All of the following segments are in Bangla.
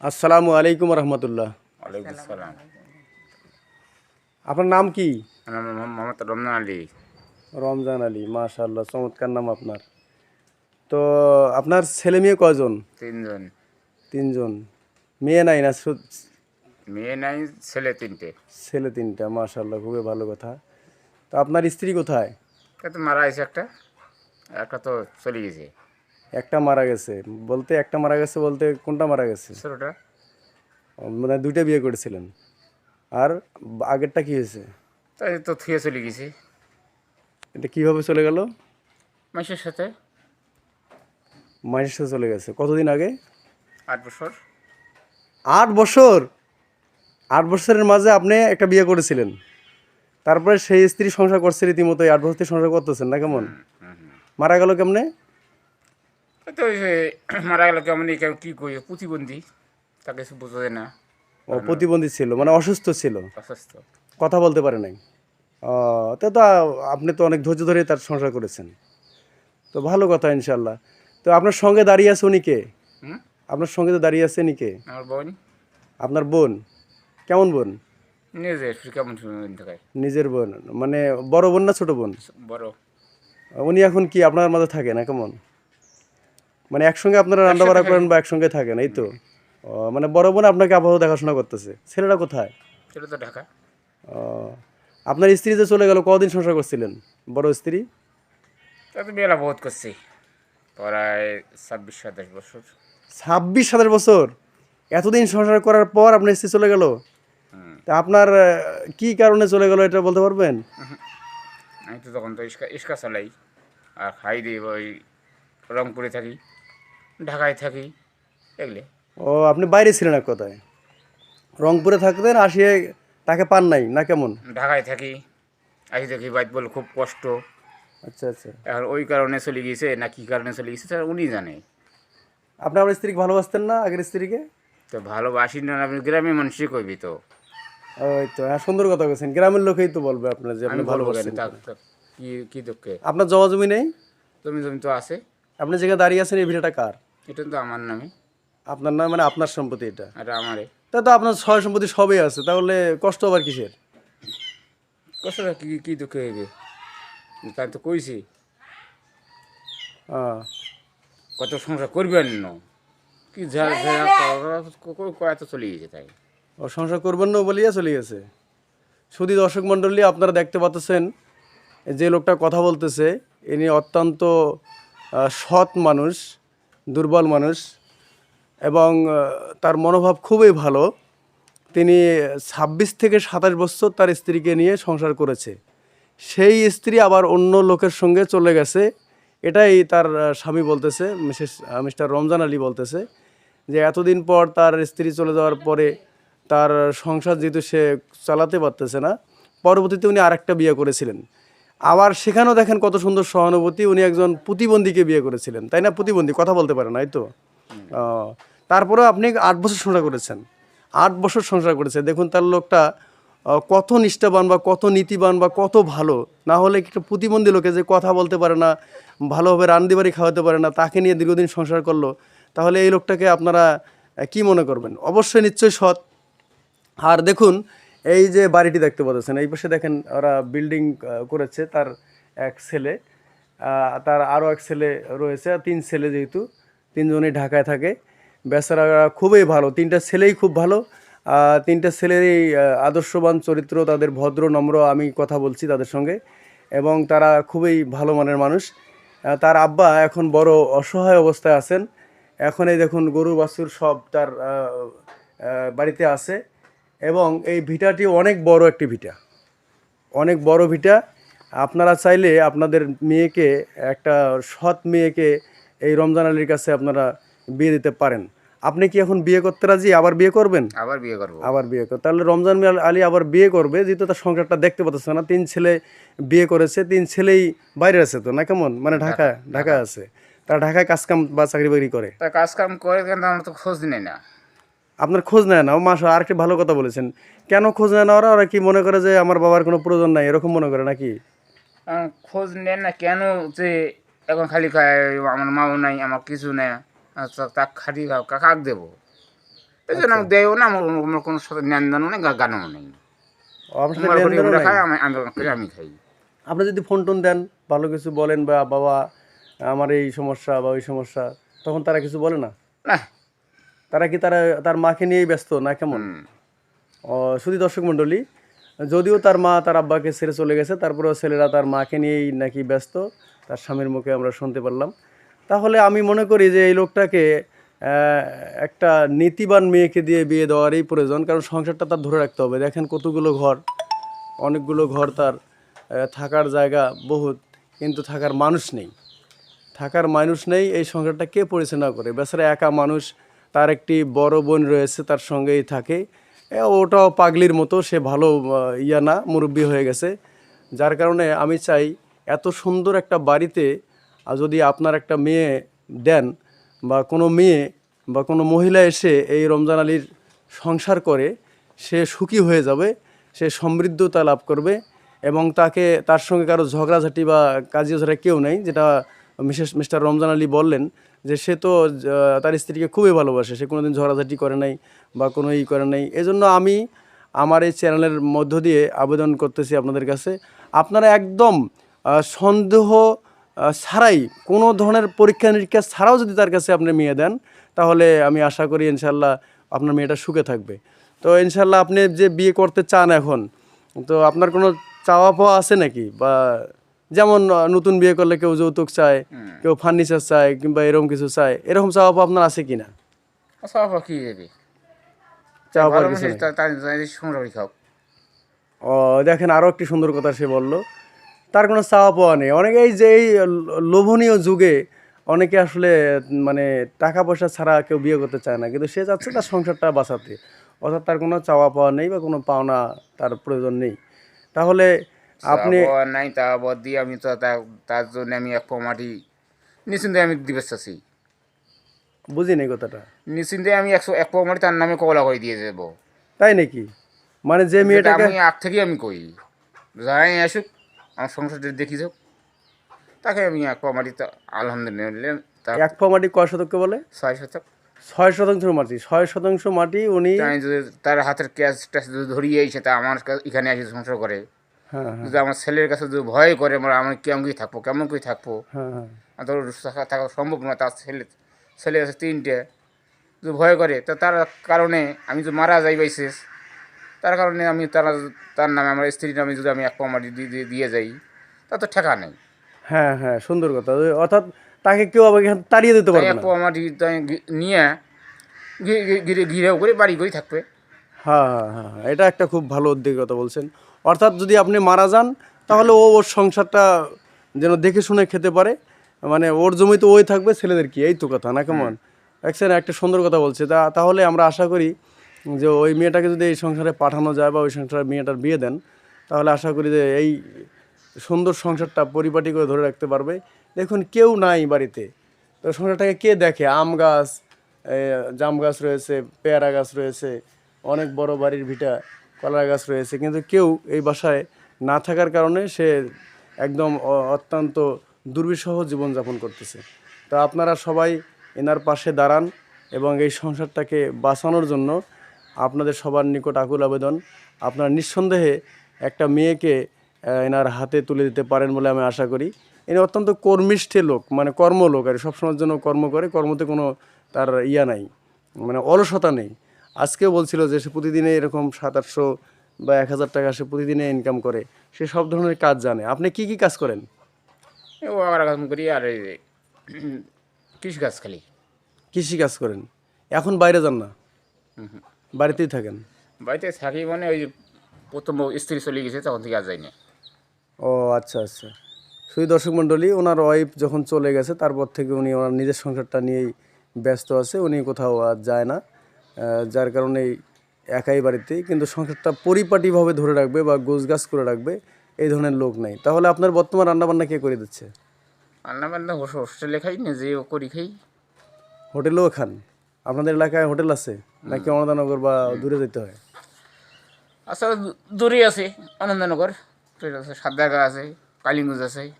আসসালামু আলাইকুম রহমতুল্লাহ। আপনার নাম কি? মোহাম্মদ রমজান আলী। রমজান আলী মাশাল্লাহ চমৎকার নাম আপনার। তো আপনার ছেলে মেয়ে কজন তিনজন। তিনজন। মেয়ে নাই না মেয়ে নাই ছেলে তিনটে। ছেলে তিনটা মাশাল্লাহ খুবই ভালো কথা। তো আপনার স্ত্রী কোথায়? তা মারা গেছে একটা। একটা তো চলে গেছে। একটা মারা গেছে। বলতে একটা মারা গেছে বলতে কোনটা মারা গেছে? ছোটোটা মানে দুইটা বিয়ে করেছিলেন। আর আগেরটা কি হয়েছে? তাই তো থুয়ে চলে গেছে। এটা কীভাবে চলে গেল? মাসের সাথে। মাসের সাথে চলে গেছে। কতদিন আগে? আট বছর। আট বছর? আট বছরের মাঝে আপনি একটা বিয়ে করেছিলেন। তারপরে সেই স্ত্রী সংসার করছে রীতিমতো আট বছর সংসার করতেছেন না কেমন? মারা গেল কেমনে? তো মারা গেল কেমন এই কী করি প্রতিবন্ধী তাকে কিছু বোঝা যায় না ও প্রতিবন্ধী ছিল মানে অসুস্থ ছিল। অসুস্থ। কথা বলতে পারে নাই। তো তো আপনি তো অনেক ধৈর্য ধরে তার সংসার করেছেন। তো ভালো কথা ইনশাল্লাহ তো আপনার সঙ্গে দাঁড়িয়ে আছে উনি কে? আপনার সঙ্গে তো দাঁড়িয়ে আছে নিকে আমার বোন। আপনার বোন। কেমন বোন? নিজে কেমন নিজের বোন। মানে বড় বোন না ছোট বোন? বড়। উনি এখন কি আপনার মাঝে থাকে না কেমন? মানে একসঙ্গে আপনারা রান্না বাড়া করেন বা একসঙ্গে থাকেন এই তো। মানে বড় বোন আপনাকে আবহাওয়া দেখাশোনা করতেছে। ছেলেটা কোথায়? সেটা তো ঢাকা। ও, আপনার স্ত্রী যে চলে গেল কদিন সংসার করছিলেন? বড় স্ত্রী? তা তো বেলা বহুত করছি। প্রায় ছাব্বিশ সাতাশ বছর। ছাব্বিশ সাতাশ বছর? এতদিন সংসার করার পর আপনার স্ত্রী চলে গেল? তা আপনার কি কারণে চলে গেল এটা বলতে পারবেন? আমি তো তখন তো ইস্কা ইস্কা চালাই। আর খাই দিই ওই রংপুরে থাকি। ঢাকায় থাকি এগুলো। ও আপনি বাইরে ছিলেন এক কথায়? রংপুরে থাকতেন আসিয়ে তাকে পান নাই না কেমন? ঢাকায় থাকি আসি দেখি বাইক বলে খুব কষ্ট। আচ্ছা আচ্ছা। এখন ওই কারণে চলে গিয়েছে না কী কারণে চলে গেছে তার উনি জানে। আপনি আপনার স্ত্রীকে ভালোবাসতেন না আগের স্ত্রীকে? তো ভালোবাসি না আপনি গ্রামের মানুষই কইবি তো। ওই তো হ্যাঁ সুন্দর কথা বলছেন। গ্রামের লোকেই তো বলবে আপনার যে আপনি ভালোবাসেন। কি কি দুঃখে? আপনার জমা জমি নেই? জমি জমি তো আছে। আপনি যেখানে দাঁড়িয়ে আছেন এই ভিটাটা কার? এটা তো আমার নামে। আপনার নাম মানে আপনার সম্পত্তি এটা? আর আমারে তা তো আপনার ছয় সম্পত্তি সবই আছে তাহলে কষ্ট আবার কিসের? কষ্টটা কি কি দুঃখে হইবে? তাই তো কইছি। হ্যাঁ কত সংসার করবেন না? কি যা যা কত চলে গেছে তাই। ও সংসার করবেন না বলিয়া চলে গেছে? শুধু দর্শক মণ্ডলী আপনারা দেখতে পাচ্ছেন যে লোকটা কথা বলতেছে ইনি অত্যন্ত সৎ মানুষ। দুর্বল মানুষ এবং তার মনোভাব খুবই ভালো। তিনি ছাব্বিশ থেকে সাতাশ বছর তার স্ত্রীকে নিয়ে সংসার করেছে। সেই স্ত্রী আবার অন্য লোকের সঙ্গে চলে গেছে। এটাই তার স্বামী বলতেছে, মিসেস মিস্টার রমজান আলী বলতেছে যে এতদিন পর তার স্ত্রী চলে যাওয়ার পরে তার সংসার যেহেতু সে চালাতে পারতেছে না, পরবর্তীতে উনি আরেকটা বিয়ে করেছিলেন। আবার সেখানেও দেখেন কত সুন্দর সহানুভূতি। উনি একজন প্রতিবন্ধীকে বিয়ে করেছিলেন তাই না? প্রতিবন্ধী কথা বলতে পারে না এই তো? তারপরেও আপনি আট বছর সংসার করেছেন। আট বছর সংসার করেছে দেখুন তার লোকটা কত নিষ্ঠাবান বা কত নীতিবান বা কত ভালো। না হলে একটা প্রতিবন্ধী লোকে যে কথা বলতে পারে না ভালোভাবে রান্দি বাড়ি খাওয়াতে পারে না তাকে নিয়ে দীর্ঘদিন সংসার করল তাহলে এই লোকটাকে আপনারা কি মনে করবেন? অবশ্যই নিশ্চয়ই সৎ। আর দেখুন এই যে বাড়িটি দেখতে পাচ্ছেন, এই পাশে দেখেন ওরা বিল্ডিং করেছে তার এক ছেলে তার আরও এক ছেলে রয়েছে তিন ছেলে যেহেতু, তিনজনই ঢাকায় থাকে। বেচারা খুবই ভালো, তিনটা ছেলেই খুব ভালো তিনটা ছেলেরই আদর্শবান চরিত্র, তাদের ভদ্র, নম্র, আমি কথা বলছি তাদের সঙ্গে, এবং তারা খুবই ভালো মানের মানুষ। তার আব্বা এখন বড় অসহায় অবস্থায় আছেন। এখন এই দেখুন গরু, বাছুর সব তার বাড়িতে আছে। এবং এই ভিটাটি অনেক বড় একটি ভিটা। অনেক বড় ভিটা। আপনারা চাইলে আপনাদের মেয়েকে একটা সৎ মেয়েকে এই রমজান আলীর কাছে আপনারা বিয়ে দিতে পারেন। আপনি কি এখন বিয়ে করতে রাজি? আবার বিয়ে করবেন? আবার বিয়ে করব। আবার বিয়ে করে তাহলে রমজান আলী আবার বিয়ে করবে যেহেতু তার সংসারটা দেখতে পাচ্ছে না। তিন ছেলে বিয়ে করেছে তিন ছেলেই বাইরে আছে তো না কেমন? মানে ঢাকা ঢাকা আছে। তারা ঢাকায় কাজকাম বা চাকরি বাকরি করে। তা কাজ কাম করে কিন্তু আমরা তো খোঁজ নেই না। আপনার খোঁজ নেয় না। ও মাসা আরেকটি ভালো কথা বলেছেন। কেন খোঁজ নেয় না ওরা? ওরা কি মনে করে যে আমার বাবার কোনো প্রয়োজন নাই? এরকম মনে করে নাকি? খোঁজ নেন না কেন যে এখন খালি খায় আমার মাও নাই আমার কিছু নেই। আচ্ছা তা খালি কাক দেবো? এই জন্য আমি দেয়ও না আমার আমার কোনো সাথে লেনদেনও নেই গা- গানও নেই। নাই? আমি খাই। আপনি যদি ফোন টোন দেন ভালো কিছু বলেন বা বাবা আমার এই সমস্যা বা ওই সমস্যা তখন তারা কিছু বলে না? না তারা কি তারা তার মাকে নিয়েই ব্যস্ত না কেমন? ও, শুধু দর্শক মণ্ডলী যদিও তার মা তার আব্বাকে ছেড়ে চলে গেছে তারপরেও ছেলেরা তার মাকে নিয়েই নাকি ব্যস্ত তার স্বামীর মুখে আমরা শুনতে পারলাম। তাহলে আমি মনে করি যে এই লোকটাকে একটা নীতিবান মেয়েকে দিয়ে বিয়ে দেওয়ারই প্রয়োজন কারণ সংসারটা তার ধরে রাখতে হবে। দেখেন কতগুলো ঘর অনেকগুলো ঘর তার থাকার জায়গা বহুত কিন্তু থাকার মানুষ নেই। থাকার মানুষ নেই এই সংসারটা কে পরিচালনা করে? বেচারা একা মানুষ তার একটি বড় বোন রয়েছে, তার সঙ্গেই থাকে। ওটাও পাগলির মতো, সে ভালো ইয়া না, মুরব্বী হয়ে গেছে। যার কারণে আমি চাই এত সুন্দর একটা বাড়িতে যদি আপনার একটা মেয়ে দেন বা কোনো মেয়ে বা কোনো মহিলা এসে এই রমজান আলীর সংসার করে, সে সুখী হয়ে যাবে, সে সমৃদ্ধতা লাভ করবে এবং তাকে, তার সঙ্গে কারও ঝগড়াঝাটি বা কাজিয়ে কেউ নেই, যেটা মিসেস মিস্টার রমজান আলী বললেন যে সে তো তার স্ত্রীকে খুবই ভালোবাসে, সে কোনোদিন ঝগড়াঝাটি করে নাই বা কোনো ই করে নাই। এজন্য আমি আমার এই চ্যানেলের মধ্য দিয়ে আবেদন করতেছি আপনাদের কাছে। আপনারা একদম সন্দেহ ছাড়াই কোনো ধরনের পরীক্ষা নিরীক্ষা ছাড়াও যদি তার কাছে আপনি মেয়ে দেন, তাহলে আমি আশা করি ইনশাল্লাহ আপনার মেয়েটা সুখে থাকবে। তো ইনশাল্লাহ আপনি যে বিয়ে করতে চান এখন, তো আপনার কোনো চাওয়া পাওয়া আছে নাকি? বা যেমন নতুন বিয়ে করলে কেউ যৌতুক চায় কেউ ফার্নিচার চায় কিংবা এরকম কিছু চায় এরকম চাওয়া পাওয়া আপনার আছে কি না সব আচ্ছা, কি দেবে চাওয়া কিছু খাও ও দেখেন আরও একটি সুন্দর কথা সে বলল। তার কোনো চাওয়া পাওয়া নেই। অনেকে এই যে এই লোভনীয় যুগে অনেকে আসলে মানে টাকা পয়সা ছাড়া কেউ বিয়ে করতে চায় না। কিন্তু সে যাচ্ছে তার সংসারটা বাঁচাতে। অর্থাৎ তার কোনো চাওয়া পাওয়া নেই বা কোনো পাওনা তার প্রয়োজন নেই। তাহলে আপনি নাই তা বাদ দিয়ে আমি তো তার জন্য আমি এক মাটি নিশ্চিন্তে আমি দিবে চাচ্ছি বুঝি নেই কথাটা। নিশ্চিন্তে আমি একশো এক মাটি তার নামে কবলা করে দিয়ে যাব। তাই নাকি? মানে যে যেটা মেয়েটাকে আমি আগ থেকেই আমি কই। যাই আসুক আমার সংসারটা দেখি যাক। তাকে আমি এক মাটি আলহামদুলিল্লাহ এক মাটি কয় শতক বলে? ছয় শতক। ছয় শতাংশ মাটি ছয় শতাংশ মাটি উনি তার হাতের ক্যাশ ট্যাশ ধরিয়ে এসে তা আমার এখানে এসে সংসার করে যদি আমার ছেলের কাছে যদি ভয় করে আমার আমি কেমন কি থাকব কেমন করে থাকব? হ্যাঁ হ্যাঁ। তোর থাকা সম্ভব না তার ছেলে ছেলে আছে তিনটে। যদি ভয় করে তো তার কারণে আমি যদি মারা যাই বাইশেষ তার কারণে আমি তারা তার নামে আমার স্ত্রীর নামে যদি আমি এক কমাটি দিয়ে যাই তা তো ঠেকা নেই। হ্যাঁ হ্যাঁ সুন্দর কথা। অর্থাৎ তাকে কেউ আবার তাড়িয়ে দিতে পারবে এক কমাটি নিয়ে ঘিরেও করে বাড়ি করে থাকবে। হ্যাঁ হ্যাঁ হ্যাঁ হ্যাঁ, এটা একটা খুব ভালো উদ্যোগের কথা বলছেন। অর্থাৎ যদি আপনি মারা যান, তাহলে ও ওর সংসারটা যেন দেখে শুনে খেতে পারে। মানে ওর জমি তো ওই থাকবে, ছেলেদের কি? এই তো কথা, না কেমন? দেখছেন, একটা সুন্দর কথা বলছে। তা, তাহলে আমরা আশা করি যে ওই মেয়েটাকে যদি এই সংসারে পাঠানো যায় বা ওই সংসারে মেয়েটার বিয়ে দেন, তাহলে আশা করি যে এই সুন্দর সংসারটা পরিপাটি করে ধরে রাখতে পারবে। দেখুন, কেউ নাই বাড়িতে। তো সংসারটাকে কে দেখে? আম গাছ জাম গাছ রয়েছে, পেয়ারা গাছ রয়েছে, অনেক বড় বাড়ির ভিটা। কলা গাছ রয়েছে। কিন্তু কেউ এই বাসায় না থাকার কারণে সে একদম অত্যন্ত দুর্বিষহ জীবনযাপন করতেছে। তা আপনারা সবাই এনার পাশে দাঁড়ান এবং এই সংসারটাকে বাঁচানোর জন্য আপনাদের সবার নিকট আকুল আবেদন। আপনারা নিঃসন্দেহে একটা মেয়েকে এনার হাতে তুলে দিতে পারেন বলে আমি আশা করি। ইনি অত্যন্ত কর্মিষ্ঠে লোক মানে কর্মলোক আর সবসময়ের জন্য কর্ম করে, কর্মতে কোনো তার ইয়া নাই মানে অলসতা নেই। আজকেও বলছিল যে সে প্রতিদিনে এরকম সাত আটশো বা এক হাজার টাকা সে প্রতিদিনে ইনকাম করে। সে সব ধরনের কাজ জানে। আপনি কি কি কাজ করেন? ও কাজ করি আর কৃষি কাজ খালি। কৃষি কাজ করেন। এখন বাইরে যান না? বাড়িতেই থাকেন? বাড়িতে থাকি মানে ওই প্রথম স্ত্রী চলে গেছে তখন থেকে আর যায়নি ও আচ্ছা আচ্ছা। শুধু দর্শক মণ্ডলী ওনার ওয়াইফ যখন চলে গেছে তারপর থেকে উনি ওনার নিজের সংসারটা নিয়েই ব্যস্ত আছে উনি কোথাও আর যায় না। যার কারণে একাই বাড়িতে কিন্তু সংসারটা পরিপাটিভাবে ধরে রাখবে বা গোছগাছ করে রাখবে এই ধরনের লোক নেই। তাহলে আপনার বর্তমান রান্নাবান্না কে করে দিচ্ছে? রান্না বান্না হোস্টেলে খাই নিজেও করি খাই। হোটেলেও খান? আপনাদের এলাকায় হোটেল আছে? নাকি অনদানগর বা দূরে যেতে হয়? আসলে দূ- দূরে আছে আনন্দনগর আছে সাতদাগা আছে কালিঙ্গুজ আছে।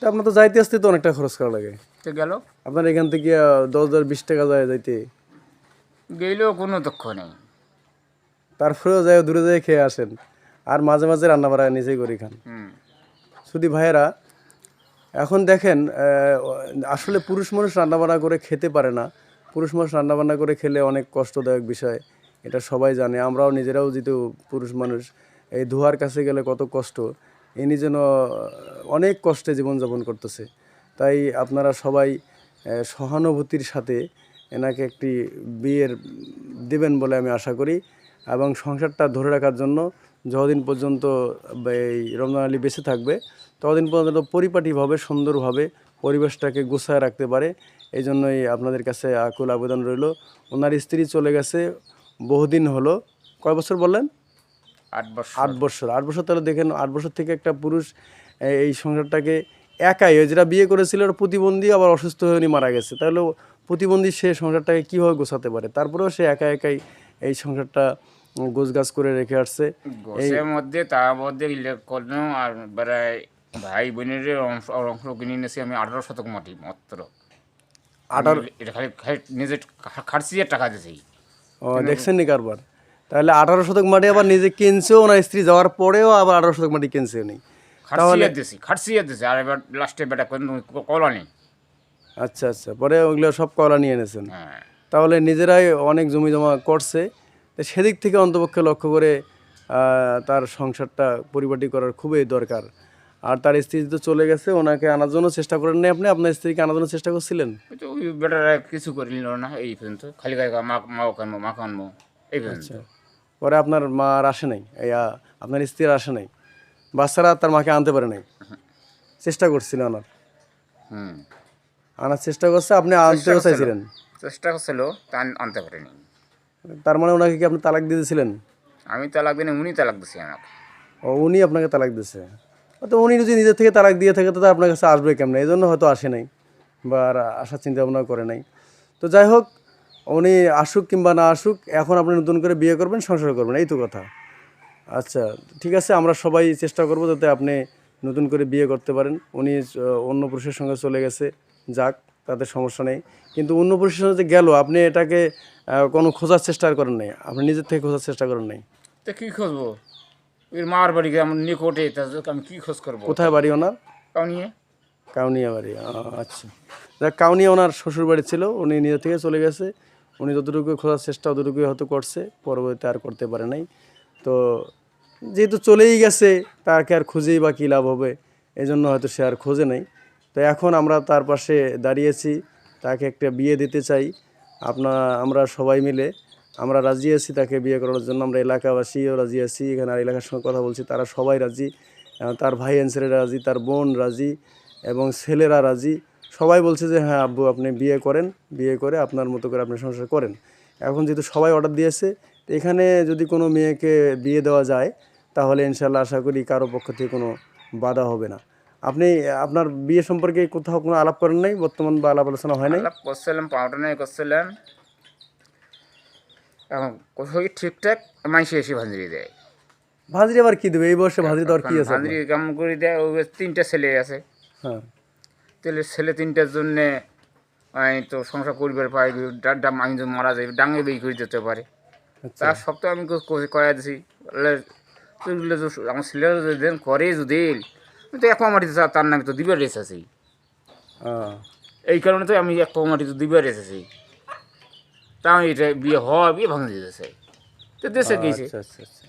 তা আপনার তো যাইতে আসতে তো অনেকটা খরচ করা লাগে। তো গেল। আপনার এখান থেকে দশ হাজার বিশ টাকা যায় যাইতে। গেলেও কোনো দুঃখ নেই। তারপরেও যাই দূরে যাই খেয়ে আসেন। আর মাঝে মাঝে রান্না বাড়া নিজেই করি খান। শুধু ভাইয়েরা এখন দেখেন আসলে পুরুষ মানুষ রান্নাবান্না করে খেতে পারে না। পুরুষ মানুষ রান্নাবান্না করে খেলে অনেক কষ্টদায়ক বিষয় এটা সবাই জানে। আমরাও নিজেরাও যেহেতু পুরুষ মানুষ এই ধোয়ার কাছে গেলে কত কষ্ট ইনি যেন অনেক কষ্টে জীবনযাপন করতেছে। তাই আপনারা সবাই সহানুভূতির সাথে এনাকে একটি বিয়ের দেবেন বলে আমি আশা করি এবং সংসারটা ধরে রাখার জন্য যতদিন পর্যন্ত এই রমজান আলী বেঁচে থাকবে ততদিন পর্যন্ত পরিপাটিভাবে সুন্দরভাবে পরিবেশটাকে গুছায় রাখতে পারে। এই জন্যই আপনাদের কাছে আকুল আবেদন রইল। ওনার স্ত্রী চলে গেছে বহুদিন হলো। কয় বছর বললেন? আট বছর। আট বছর। আট বছর তাহলে দেখেন আট বছর থেকে একটা পুরুষ এই সংসারটাকে একাই ওই যেটা বিয়ে করেছিল ওর প্রতিবন্ধী আবার অসুস্থ হয়ে উনি মারা গেছে। তাহলে প্রতিবন্ধী সে সংসারটাকে কীভাবে গোছাতে পারে? তারপরেও সে একা একাই এই সংসারটা গোছগাছ করে রেখে আসছে। গোসের মধ্যে তার মধ্যে কোনো আর বেড়ায় ভাই বোনের অংশ কিনে নিয়েছি আমি আঠারো শতক মাটি মাত্র। আঠারো নিজে টাকা দিয়েছি ও দেখছেন নি কারবার? তাহলে আঠারো শতক মাটি আবার নিজে কিনছেও ওনার স্ত্রী যাওয়ার পরেও আবার আঠারো শতক মাটি কিনছেও নেই খাটছিয়ে দিয়েছি খাটছিয়ে দিয়েছি আর এবার লাস্টে বেটা কলা নেই। আচ্ছা আচ্ছা পরে ওগুলো সব কলা নিয়ে এনেছেন। হ্যাঁ। তাহলে নিজেরাই অনেক জমি জমা করছে। সেদিক থেকে অন্তপক্ষে লক্ষ্য করে তার সংসারটা পরিপাটি করার খুবই দরকার। আর তার স্ত্রী তো চলে গেছে ওনাকে আনার জন্য চেষ্টা করেন নাই আপনি। আপনার স্ত্রীকে আনার জন্য চেষ্টা করছিলেন? ওই বেটারা কিছু করে নিল না এই পর্যন্ত। খালি গায়ে মা মাও কানবো মা কানবো এই পর্যন্ত। পরে আপনার মা আর আসে নাই। আপনার স্ত্রী আসে নাই। বাচ্চারা তার মাকে আনতে পারে নাই। চেষ্টা করছিল আনার। হুম। আনার চেষ্টা করছে আপনি আনতেও চাইছিলেন? চেষ্টা করছিল তা আনতে পারিনি। তার মানে ওনাকে কি আপনি তালাক দিয়ে দিয়েছিলেন? আমি তালাক দিনে উনি তালাক দিছি আমাকে। ও উনি আপনাকে তালাক দিয়েছে তো উনি যদি নিজের থেকে তালাক দিয়ে থাকে তো আপনার কাছে আসবে কেমন? এই জন্য হয়তো আসে নাই বা আর আসার চিন্তা ভাবনা করে নাই। তো যাই হোক উনি আসুক কিংবা না আসুক এখন আপনি নতুন করে বিয়ে করবেন সংসার করবেন এই তো কথা। আচ্ছা ঠিক আছে আমরা সবাই চেষ্টা করব যাতে আপনি নতুন করে বিয়ে করতে পারেন। উনি অন্য পুরুষের সঙ্গে চলে গেছে যাক তাতে সমস্যা নেই। কিন্তু অন্য পুরুষের সঙ্গে যে গেল আপনি এটাকে কোনো খোঁজার চেষ্টা আর করেন নাই? আপনি নিজের থেকে খোঁজার চেষ্টা করেন নাই? তো কী খুঁজবো? ওই মার বাড়ি আমার নিকটে আমি কী খোঁজ করব? কোথায় বাড়ি ওনার? কারণ নিয়ে কাউনিয়া বাড়ি আচ্ছা। যাক কাউনিয়া ওনার শ্বশুর বাড়ি ছিল উনি নিজে থেকে চলে গেছে। উনি যতটুকু খোঁজার চেষ্টা ততটুকুই হয়তো করছে পরবর্তীতে আর করতে পারে নাই। তো যেহেতু চলেই গেছে, তাকে আর খুঁজেই বা কী লাভ হবে? এই জন্য হয়তো সে আর খোঁজে নাই। তো এখন আমরা তার পাশে দাঁড়িয়েছি, তাকে একটা বিয়ে দিতে চাই। আপনার আমরা সবাই মিলে আমরা রাজি আছি তাকে বিয়ে করার জন্য। আমরা এলাকাবাসীও রাজি আছি, এখানে আর এলাকার সঙ্গে কথা বলছি, তারা সবাই রাজি। তার ভাই অ্যান্সারেরা রাজি, তার বোন রাজি এবং ছেলেরা রাজি। সবাই বলছে যে হ্যাঁ আব্বু, আপনি বিয়ে করেন, বিয়ে করে আপনার মতো করে আপনি সংসার করেন। এখন যেহেতু সবাই অর্ডার দিয়েছে তো এখানে যদি কোনো মেয়েকে বিয়ে দেওয়া যায় তাহলে ইনশাল্লাহ আশা করি কারও পক্ষ থেকে কোনো বাধা হবে না। আপনি আপনার বিয়ে সম্পর্কে কোথাও কোনো আলাপ করেন নাই? বর্তমান বা আলাপ আলোচনা হয় নাই? আলাপ করছিলাম পাউডার নিয়ে করছিলাম। এখন কোথাও কি ঠিকঠাক? মাইসে এসে ভাঞ্জরি দেয়। ভাজরি আবার কি দেবে? এই বয়সে ভাজরি দেওয়ার কি আছে? ভাঞ্জরি কাম করে দেয় ওই তিনটা ছেলে আছে। হ্যাঁ। তাহলে ছেলে তিনটার জন্যে তো সংসার করিবার পাই ডা- ডা- আমি যদি মারা যাই ডাঙে বেই করে দিতে পারে। আচ্ছা। তার সপ্তাহে আমি কয়া দিছি। বলে আমার ছেলেরা যদি দেন করে যদি আমি তো এক মাটি তার নামে তো দিবার রেসেছি আহ, এই কারণে তো আমি এক মাটি তো দিবার রেসেছি তা আমি এটা বিয়ে হওয়া বিয়ে ভাঙে দিতেছে। তো দেশে গেছে আচ্ছা আচ্ছা।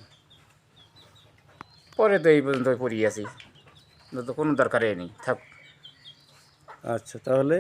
পরে তো এই পর্যন্ত পড়িয়ে আছি। তো কোনো দরকারই নেই। থাক। আচ্ছা তাহলে?